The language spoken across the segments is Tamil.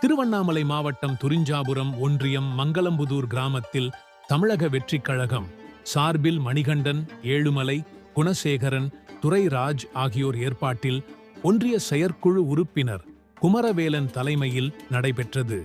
திருவண்ணாமலை மாவட்டம் துரிஞ்சாபுரம் ஒன்றியம் மங்களம்புதூர் கிராமத்தில் தமிழக வெற்றிக் கழகம் சார்பில் மணிகண்டன் ஏழுமலை குணசேகரன் துரைராஜ் ஆகியோர் ஏற்பாட்டில் ஒன்றிய செயற்குழு உறுப்பினர் குமரவேலன் தலைமையில் நடைபெற்றது.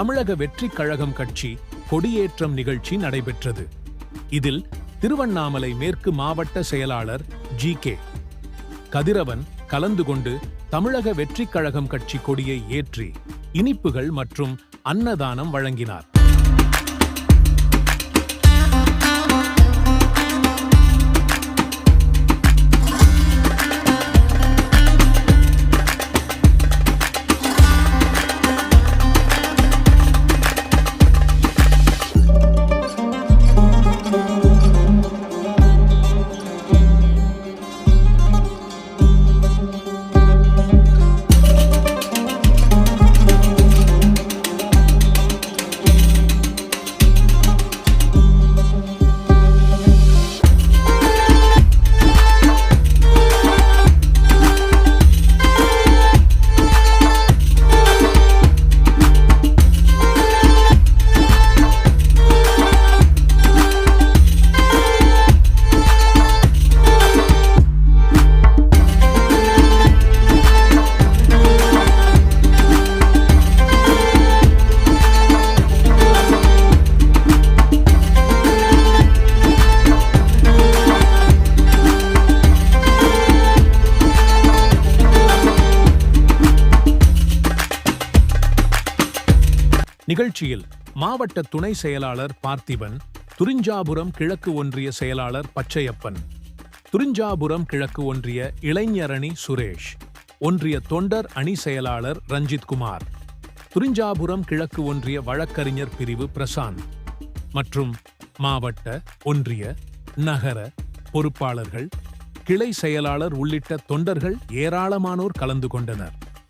தமிழக வெற்றி கழகம் கட்சி கொடியேற்றம் நிகழ்ச்சி நடைபெற்றது. இதில் திருவண்ணாமலை மேற்கு மாவட்ட செயலாளர் ஜி கே. கதிரவன் கலந்து கொண்டு தமிழக வெற்றி கழகம் கட்சி கொடியை ஏற்றி இனிப்புகள் மற்றும் அன்னதானம் வழங்கினார். நிகழ்ச்சியில் மாவட்ட துணை செயலாளர் பார்த்திபன் துரிஞ்சாபுரம் கிழக்கு ஒன்றிய செயலாளர் பச்சையப்பன் துரிஞ்சாபுரம் கிழக்கு ஒன்றிய இளைஞரணி சுரேஷ் ஒன்றிய தொண்டர் அணி செயலாளர் ரஞ்சித் குமார் துரிஞ்சாபுரம் கிழக்கு ஒன்றிய வழக்கறிஞர் பிரிவு பிரசாந்த் மற்றும் மாவட்ட ஒன்றிய நகர பொறுப்பாளர்கள் கிளை செயலாளர் உள்ளிட்ட தொண்டர்கள் ஏராளமானோர் கலந்து கொண்டனர்.